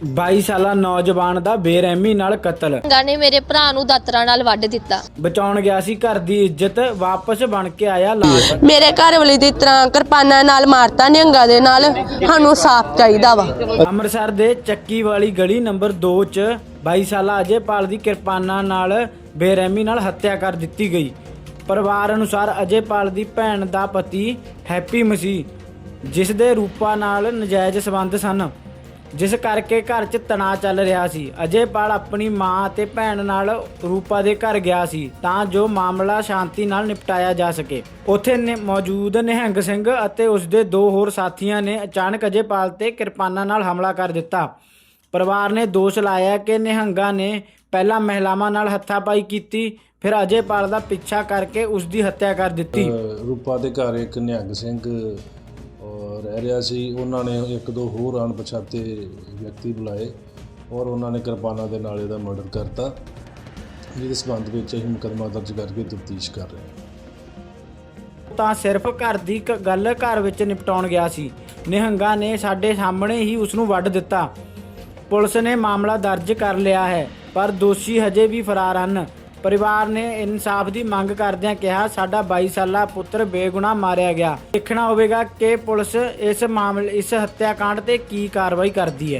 22 ਸਾਲਾ ਨੌਜਵਾਨ ਦਾ ਬੇਰਹਿਮੀ ਨਾਲ ਕਤਲ। ਗਾ ਨੇ ਮੇਰੇ ਭਰਾ ਨੂੰ ਦਾਤਰਾ ਨਾਲ ਵੱਢ ਦਿੱਤਾ। ਬਚਾਉਣ ਗਿਆ ਸੀ ਘਰ ਦੀ ਇੱਜ਼ਤ ਵਾਪਸ ਬਣ ਕੇ ਆਇਆ ਲਾਸ਼। ਮੇਰੇ ਘਰ ਵਾਲੀ ਦੀ ਤਰ੍ਹਾਂ ਕਿਰਪਾਨਾਂ ਨਾਲ ਮਾਰਤਾ ਨਿਹੰਗਾਂ ਦੇ ਨਾਲ ਸਾਨੂੰ ਸਾਫ਼ ਚਾਹੀਦਾ ਵਾ। ਅੰਮ੍ਰਿਤਸਰ ਦੇ ਚੱਕੀ ਵਾਲੀ ਗਲੀ ਨੰਬਰ 2 ਚ 22 ਸਾਲਾ ਅਜੇਪਾਲ ਦੀ ਕਿਰਪਾਨਾਂ ਨਾਲ ਬੇਰਹਿਮੀ ਨਾਲ ਹੱਤਿਆ ਕਰ ਦਿੱਤੀ ਗਈ। ਪਰਿਵਾਰ ਅਨੁਸਾਰ ਅਜੇਪਾਲ ਦੀ ਭੈਣ ਦਾ ਪਤੀ ਹੈਪੀ ਮਸੀਹ ਜਿਸ ਦੇ ਰੂਪਾ ਨਾਲ ਨਜਾਇਜ਼ ਸਬੰਧ ਸਨ। ਜਿਸ ਕਰਕੇ ਘਰ 'ਚ ਤਣਾਅ ਚੱਲ ਰਿਹਾ ਸੀ। ਅਜੇਪਾਲ ਆਪਣੀ ਮਾਂ ਅਤੇ ਭੈਣ ਨਾਲ ਰੂਪਾ ਦੇ ਘਰ ਗਿਆ ਸੀ, ਤਾਂ ਜੋ ਮਾਮਲਾ ਸ਼ਾਂਤੀ ਨਾਲ ਨਿਪਟਾਇਆ ਜਾ ਸਕੇ। ਉੱਥੇ ਮੌਜੂਦ ਨਿਹੰਗ ਸਿੰਘ ਅਤੇ ਉਸ ਦੇ ਦੋ ਹੋਰ ਸਾਥੀਆਂ ਨੇ ਅਚਾਨਕ ਅਜੇ ਪਾਲ ਤੇ ਕਿਰਪਾਨਾਂ ਨਾਲ ਹਮਲਾ ਕਰ ਦਿੱਤਾ। ਪਰਿਵਾਰ ਨੇ ਦੋਸ਼ ਲਾਇਆ ਕਿ ਨਿਹੰਗਾਂ ਨੇ ਪਹਿਲਾਂ ਮਹਿਲਾਵਾਂ ਨਾਲ ਹੱਥਾਪਾਈ ਕੀਤੀ, ਫਿਰ ਅਜੇ ਪਾਲ ਦਾ ਪਿੱਛਾ ਕਰਕੇ ਉਸ ਦੀ ਹੱਤਿਆ ਕਰ ਦਿੱਤੀ। ਰੂਪਾ ਦੇ ਘਰ ਇੱਕ ਨਿਹੰਗ ਸਿੰਘ ਰਹਿ ਰਿਹਾ ਸੀ। ਉਹਨਾਂ ਨੇ ਇੱਕ ਦੋ ਹੋਰ ਅਣਪਛਾਤੇ ਵਿਅਕਤੀ ਬੁਲਾਏ ਔਰ ਉਹਨਾਂ ਨੇ ਕਿਰਪਾਨਾਂ ਦੇ ਨਾਲ ਇਹਦਾ ਮਰਡਰ ਕਰਤਾ, ਜਿਹਦੇ ਸਬੰਧ ਵਿੱਚ ਅਸੀਂ ਮੁਕੱਦਮਾ ਦਰਜ ਕਰਕੇ ਤਫਤੀਸ਼ ਕਰ ਰਹੇ ਹਾਂ। ਤਾਂ ਸਿਰਫ ਘਰ ਦੀ ਕ- ਗੱਲ ਘਰ ਵਿੱਚ ਨਿਪਟਾਉਣ ਗਿਆ ਸੀ। ਨਿਹੰਗਾ ਨੇ ਸਾਡੇ ਸਾਹਮਣੇ ਹੀ ਉਸ ਨੂੰ ਵੱਢ ਦਿੱਤਾ। ਪੁਲਿਸ ਨੇ ਮਾਮਲਾ ਦਰਜ ਕਰ ਲਿਆ ਹੈ, ਪਰ ਦੋਸ਼ੀ ਹਜੇ ਵੀ ਫਰਾਰ ਹਨ। ਪਰਿਵਾਰ ਨੇ ਇਨਸਾਫ ਦੀ ਮੰਗ ਕਰਦਿਆਂ ਕਿਹਾ, ਸਾਡਾ 22 ਸਾਲਾ ਪੁੱਤਰ ਬੇਗੁਨਾਹ ਮਾਰਿਆ ਗਿਆ। ਦੇਖਣਾ ਹੋਵੇਗਾ ਕਿ ਪੁਲਿਸ ਇਸ ਮਾਮਲੇ, ਇਸ ਹੱਤਿਆਕਾਂਡ ਤੇ ਕੀ ਕਾਰਵਾਈ ਕਰਦੀ ਹੈ।